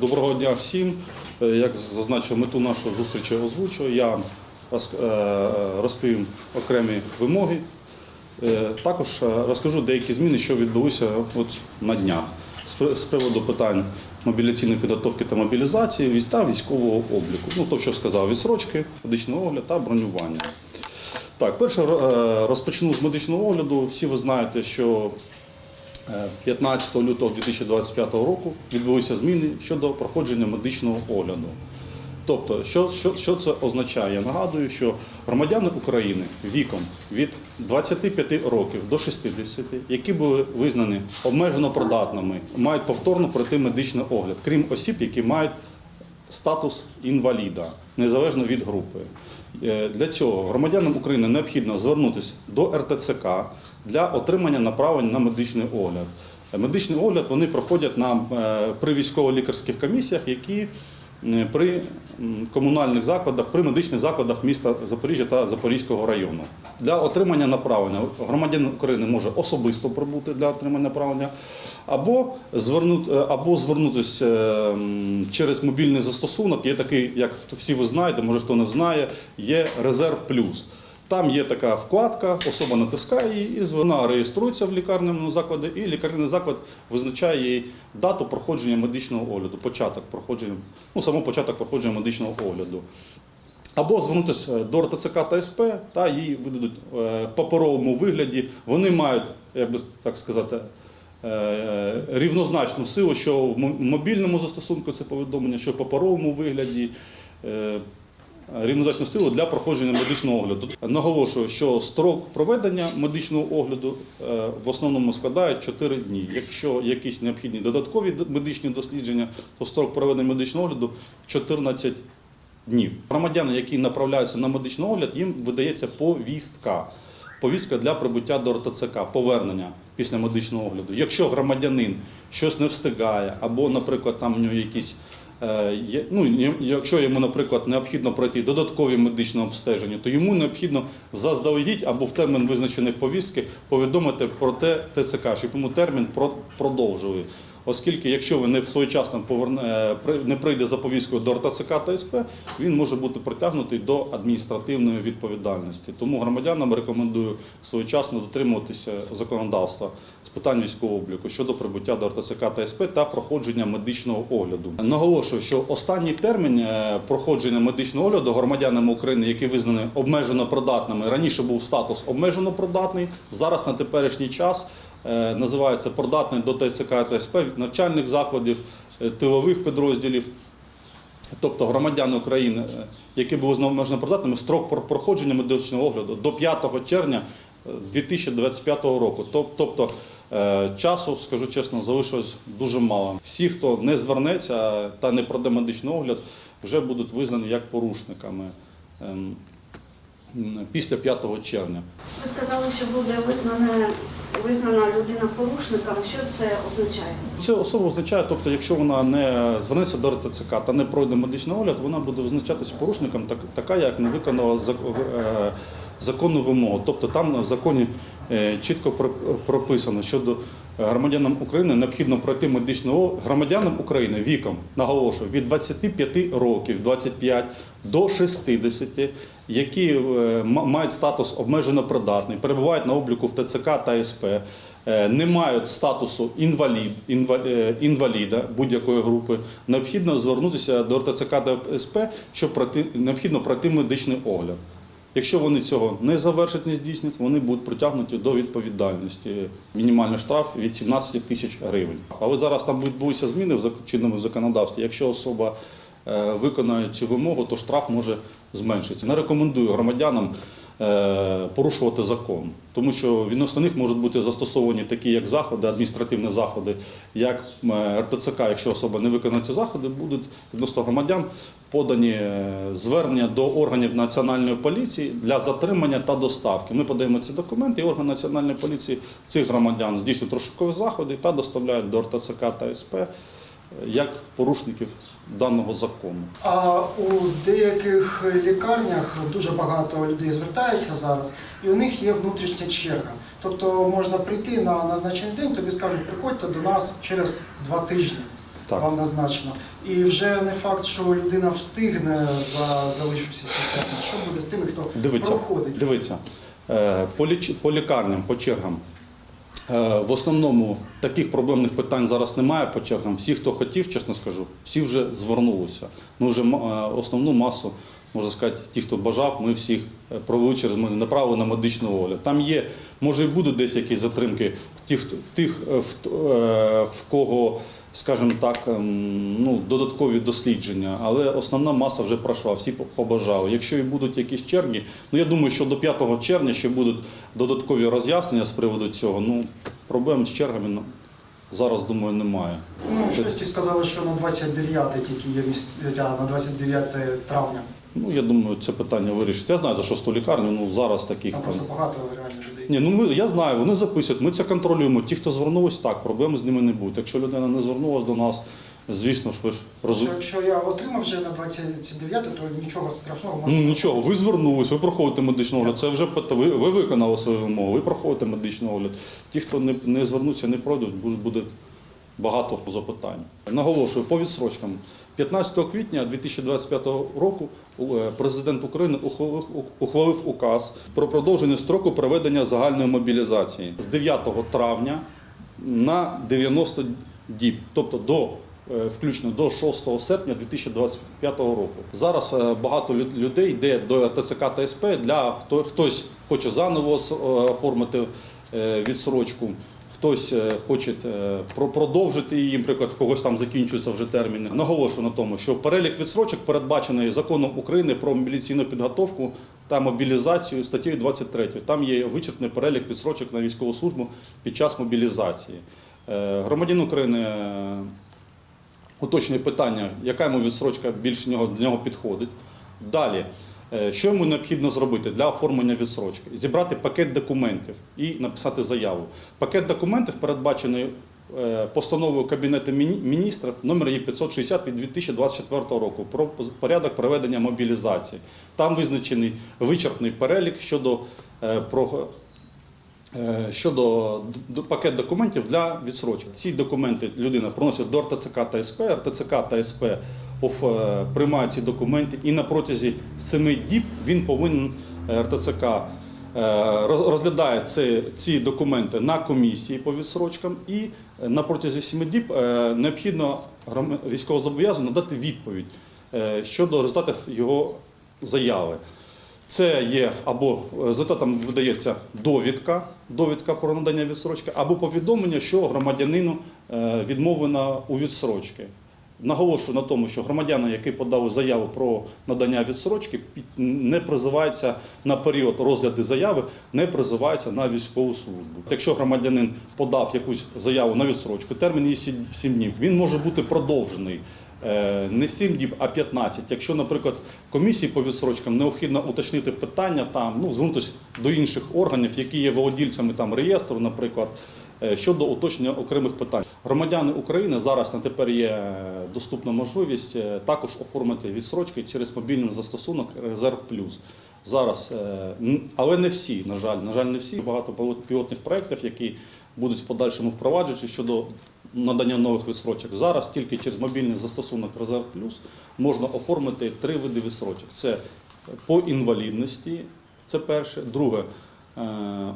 Доброго дня всім. Е, Як зазначив мету нашої зустрічі озвучу, я е, розповім окремі вимоги. Е, Також е, розкажу деякі зміни, що відбулися от на днях з приводу питань мобіляційної підготовки та мобілізації та військового обліку. Ну, то, що сказав, відсрочки, медичний огляд та бронювання. Так, перше е, розпочну з медичного огляду. Всі ви знаєте, що е, 15 лютого 2025 року відбулися зміни щодо проходження медичного огляду. Тобто, що, що, що це означає? Я нагадую, що громадяни України віком від 25 років до 60, які були визнані обмежено придатними, мають повторно пройти медичний огляд, крім осіб, які мають статус інваліда, незалежно від групи. Е, Для цього громадянам України необхідно звернутися до РТЦК для отримання направлень на медичний огляд. Медичний огляд вони проходять на, е, при військово-лікарських комісіях, які при комунальних закладах, при медичних закладах міста Запоріжжя та Запорізького району. Для отримання направлення громадянин України може особисто прибути для отримання направлення, або звернути, або звернутися е, через мобільний застосунок. Є такий, як всі ви знаєте, може хто не знає, є резерв плюс. Там є така вкладка, особа натискає її, і вона реєструється в лікарняному закладі, і лікарняний заклад визначає їй дату проходження медичного огляду, початок проходження, ну само початок проходження медичного огляду. Або звернутися до РТЦК та СП, та їй видадуть е, в паперовому вигляді. Вони мають, як би так сказати, е, рівнозначну силу, що в мобільному застосунку це повідомлення, що в паперовому вигляді. Рівнозначну силу для проходження медичного огляду. Наголошую, що строк проведення медичного огляду е, в основному складає 4 дні. Якщо якісь необхідні додаткові медичні дослідження, то строк проведення медичного огляду 14 днів. Громадяни, які направляються на медичний огляд, їм видається повістка. Повістка для прибуття до РТЦК, повернення після медичного огляду. Якщо громадянин щось не встигає, або, наприклад, там в нього якісь ну, якщо йому, наприклад, необхідно пройти додаткові медичне обстеження, то йому необхідно заздалегідь або в термін визначених повістки повідомити про те ТЦК, щоб йому термін про- продовжили. Оскільки, якщо ви не своєчасно поверне, е, не прийде за повісткою до РТЦК та СП, він може бути притягнутий до адміністративної відповідальності. Тому громадянам рекомендую своєчасно дотримуватися законодавства з питань військового обліку щодо прибуття до РТЦК та СП та проходження медичного огляду. Наголошую, що останній термін е, проходження медичного огляду громадянами України, які визнані обмежено придатними, раніше був статус обмежено придатний, зараз на теперішній час називається придатний до ТЦК та навчальних закладів, е, тилових підрозділів. Тобто громадяни України, е, які були знову обмежено придатними, строк про- проходження медичного огляду до 5 червня е, 2025 року. Тобто е, часу, скажу чесно, залишилось дуже мало. Всі, хто не звернеться та не пройде медичний огляд, вже будуть визнані як порушниками ем, після 5 червня. Ви сказали, що буде визнана, визнана людина порушником. Що це означає? Це особа означає, тобто, якщо вона не звернеться до РТЦК та не пройде медичний огляд, вона буде визначатися порушником, так, така, як не виконала е, законну вимогу. Тобто там в законі е, чітко про- прописано, що громадянам України необхідно пройти медичний огляд громадянам України віком, наголошую, від 25 років, 25 до 60, які е, мають статус обмежено придатний, перебувають на обліку в ТЦК та СП, е, не мають статусу інвалід, е, інваліда будь-якої групи, необхідно звернутися до РТЦК та СП, щоб пройти, необхідно пройти медичний огляд. Якщо вони цього не завершать, не здійснять, вони будуть притягнуті до відповідальності. Мінімальний штраф від 17 тисяч гривень. Але зараз там відбулися зміни в чинному законодавстві. Якщо особа виконає цю вимогу, то штраф може зменшитися. Не рекомендую громадянам е, порушувати закон, тому що відносно них можуть бути застосовані такі, як заходи, адміністративні заходи, як е, РТЦК, якщо особа не виконує ці заходи, будуть відносно громадян подані е, звернення до органів національної поліції для затримання та доставки. Ми подаємо ці документи, і орган національної поліції цих громадян здійснюють розшукові заходи та доставляють до РТЦК та СП е, як порушників даного закону. А у деяких лікарнях дуже багато людей звертається зараз, і у них є внутрішня черга. Тобто можна прийти на назначений день, тобі скажуть, приходьте до нас через два тижні. Так. вам назначено. І вже не факт, що людина встигне за залишився. Що буде з тими, хто Дивіться, проходить? дивіться. Е, По, лікарням, по чергам. Е, В основному таких проблемних питань зараз немає по чергам. Всі, хто хотів, чесно скажу, всі вже звернулися. Ми вже е, основну масу, можна сказати, ті, хто бажав, ми всіх е, провели через мене, направили на медичну огляд. Там є, може і будуть десь якісь затримки тих, тих в кого, скажімо так, ем, ну, додаткові дослідження, але основна маса вже пройшла, всі побажали. Якщо і будуть якісь черги, ну я думаю, що до 5 червня ще будуть додаткові роз'яснення з приводу цього. Ну, проблем з чергами ну, зараз, думаю, немає. Ну, щось ті сказали, що на 29 тільки є місця, на 29 травня. Ну, я думаю, це питання вирішить. Я знаю за шосту лікарню, ну зараз таких Там просто багато. Ні, ну ми, я знаю, вони записують, ми це контролюємо. Ті, хто звернулись, так, проблем з ними не буде. Якщо людина не звернулася до нас, звісно ж, ви ж розумієте. Якщо я отримав вже на 29, то нічого страшного Ну нічого, ви звернулись, ви проходите медичний огляд. Це вже ви, ви виконали свою вимогу, ви проходите медичний огляд. Ті, хто не, не звернуться, не пройдуть, буде багато запитань. Наголошую, по відсрочкам. 15 квітня 2025 року е, президент України ухвалив, указ про продовження строку проведення загальної мобілізації з 9 травня на 90 діб, тобто до е, включно до 6 серпня 2025 року. Зараз е, багато людей йде до РТЦК та СП для хто хтось хоче заново оформити відсрочку. Хтось е, хоче е, продовжити її, наприклад, когось там закінчуються вже терміни. Наголошую на тому, що перелік відсрочок передбачений законом України про мобілізаційну підготовку та мобілізацію статтею 23. Там є вичерпний перелік відсрочок на військову службу під час мобілізації. Е, Громадян України уточнює питання, яка йому відсрочка більш нього, для нього підходить. Далі, що йому необхідно зробити для оформлення відсрочки? Зібрати пакет документів і написати заяву. Пакет документів передбачений е, постановою Кабінету міністрів номер 560 від 2024 року про порядок проведення мобілізації. Там визначений вичерпний перелік щодо е, про Е, Щодо пакет документів для відсрочки. Ці документи людина приносить до РТЦК та СП, РТЦК та СП е, приймають ці документи, і на протязі 7 діб він повинен е, РТЦК е, розглядає ці, документи на комісії по відсрочкам, і на протязі 7 діб необхідно військовозобов'язаному надати відповідь щодо результатів його заяви. Це є або результатом видається довідка, довідка про надання відсрочки, або повідомлення, що громадянину відмовлено у відсрочки. Наголошую на тому, що громадяни, які подали заяву про надання відсрочки, не призиваються на період розгляду заяви, не призиваються на військову службу. Якщо громадянин подав якусь заяву на відсрочку, термін її 7 днів, він може бути продовжений. Е, Не 7 діб, а 15. Якщо, наприклад, комісії по відсрочкам необхідно уточнити питання, там ну звернутися до інших органів, які є володільцями там реєстру, наприклад, щодо уточнення окремих питань. Громадяни України зараз на тепер є е, доступна можливість е, також оформити відсрочки через мобільний застосунок Резерв Плюс. Зараз, е, але не всі, на жаль, на жаль, не всі. Багато пілот- пілотних проєктів, які будуть в подальшому впроваджені щодо надання нових відсрочок. Зараз тільки через мобільний застосунок Резерв Плюс можна оформити три види відсрочок. Це по інвалідності, це перше. Друге, е,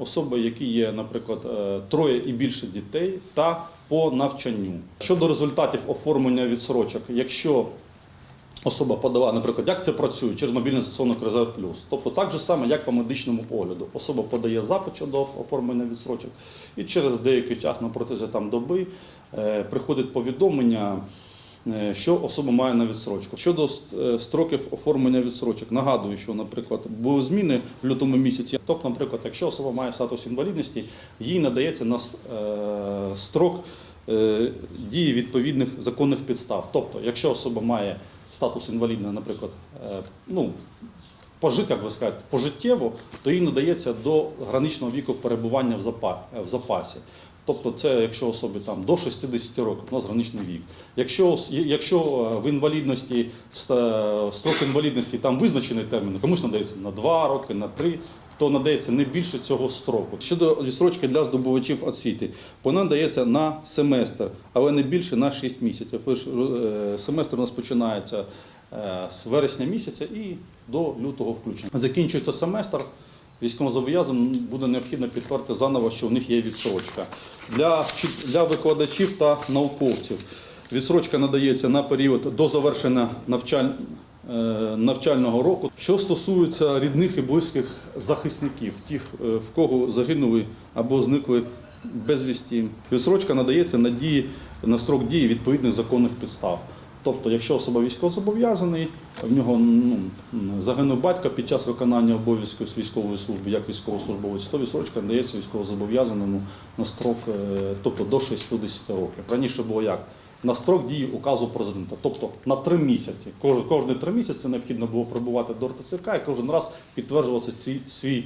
особи, які є, наприклад, е, троє і більше дітей, та по навчанню. Щодо результатів оформлення відсрочок, якщо особа подала, наприклад, як це працює через мобільний застосунок Резерв Плюс. Тобто так же саме, як по медичному огляду. Особа подає запит щодо оформлення відсрочок, і через деякий час на там доби е, приходить повідомлення. Е, Що особа має на відсрочку щодо е, строків оформлення відсрочок, нагадую, що, наприклад, були зміни в лютому місяці. Тобто, наприклад, якщо особа має статус інвалідності, їй надається на е, строк дії відповідних законних підстав. Тобто, якщо особа має статус інвалідна, наприклад, ну, пожит, як ви скажете, пожиттєво, то їй надається до граничного віку перебування в запасі. Тобто, це якщо особі там до 60 років, у нас граничний вік. Якщо, якщо е, в інвалідності строк інвалідності там визначений термін, комусь надається на 2 роки, на 3, то надається не більше цього строку. Щодо відсрочки для здобувачів освіти, вона дається на семестр, але не більше на 6 місяців. Е, Семестр у нас починається е, з вересня місяця і до лютого включно. Закінчується семестр. Військовозобов'язаним буде необхідно підтвердити заново, що у них є відсрочка. Для, для викладачів та науковців відсрочка надається на період до завершення навчаль, е, навчального року. Що стосується рідних і близьких захисників, тих, е, в кого загинули або зникли безвісті, відсрочка надається на, дії, на строк дії відповідних законних підстав. Тобто, якщо особа військовозобов'язаний, в нього ну, загинув батько під час виконання обов'язків військової служби, як військовослужбовець, то відсрочка надається військовозобов'язаному на строк, е, тобто до 60 років. Раніше було як? На строк дії указу президента, тобто на три місяці. Кожен, кожні три місяці необхідно було прибувати до РТЦК і кожен раз підтверджувати ці, свій,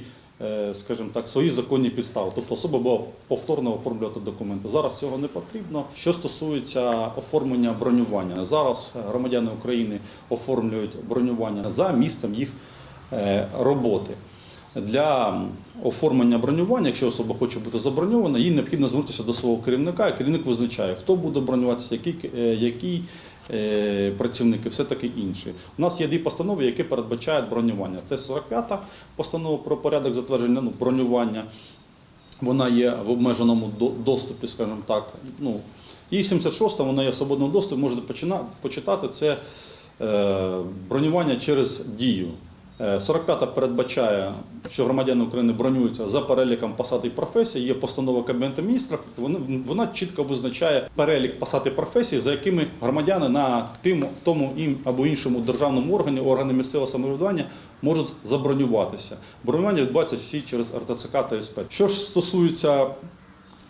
скажімо так, свої законні підстави. Тобто особа була повторно оформлювати документи. Зараз цього не потрібно. Що стосується оформлення бронювання, зараз громадяни України оформлюють бронювання за місцем їх е, роботи. Для оформлення бронювання, якщо особа хоче бути заброньована, їй необхідно звернутися до свого керівника, і керівник визначає, хто буде бронюватися, який, е, який е, працівник і все таки інше. У нас є дві постанови, які передбачають бронювання. Це 45-та постанова про порядок затвердження ну, бронювання. Вона є в обмеженому доступі, скажімо так. Ну, і 76-та, вона є в свободному доступі, можете почитати. Це е, бронювання через дію. Е, 45-та передбачає, що громадяни України бронюються за переліком посад і професій. Є постанова Кабінету міністрів. Вона, чітко визначає перелік посад і професій, за якими громадяни на тим, тому або іншому державному органі, органи місцевого самоврядування можуть забронюватися. Бронювання відбувається всі через РТЦК та СП. Що ж стосується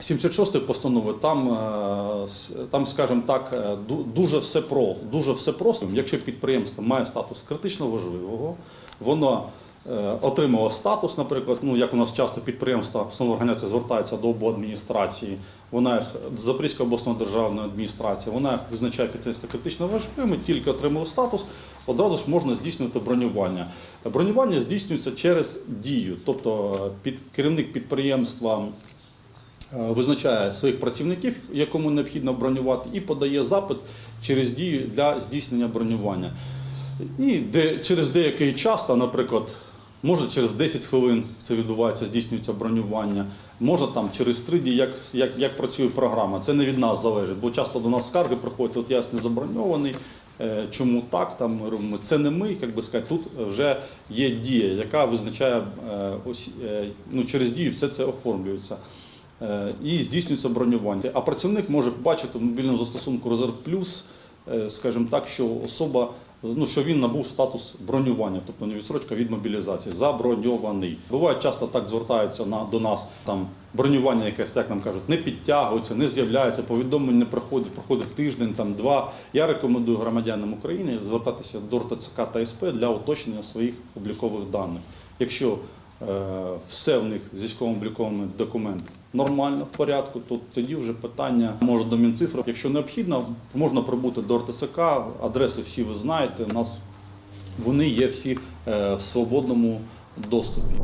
76-ї постанови, там, е, там, скажімо так, е, дуже все про, дуже все просто. Якщо підприємство має статус критично важливого, воно е, отримало статус, наприклад, ну як у нас часто підприємства, основна організація звертається до обладміністрації, вона їх Запорізька обласної державної адміністрації, вона їх визначає підприємство критично важливими, тільки отримали статус, одразу ж можна здійснювати бронювання. Бронювання здійснюється через дію, тобто під керівник підприємства визначає своїх працівників, якому необхідно бронювати, і подає запит через дію для здійснення бронювання. І де, через деякий час, там, наприклад, може через 10 хвилин це відбувається, здійснюється бронювання, може там через 3 дні, як, як, як працює програма. Це не від нас залежить, бо часто до нас скарги приходять, от я не заброньований. е, Чому так? Там це не ми, як би сказати, тут вже є дія, яка визначає е, ось е, ну, через дію все це оформлюється. Е, і здійснюється бронювання. А працівник може побачити в мобільному застосунку Резерв Плюс, е, скажімо так, що особа, ну що він набув статус бронювання, тобто не відсрочка від мобілізації, заброньований. Буває, часто так звертаються на до нас там бронювання, якесь, як нам кажуть, не підтягується, не з'являється, повідомлень не приходить, проходить тиждень, там два. Я рекомендую громадянам України звертатися до РТЦК та СП для уточнення своїх облікових даних. Якщо е, все в них з військовим обліковими документами нормально в порядку, то тоді вже питання може до Мінцифри. Якщо необхідно, можна прибути до РТСК. адреси всі ви знаєте. У нас вони є всі е, в свободному доступі.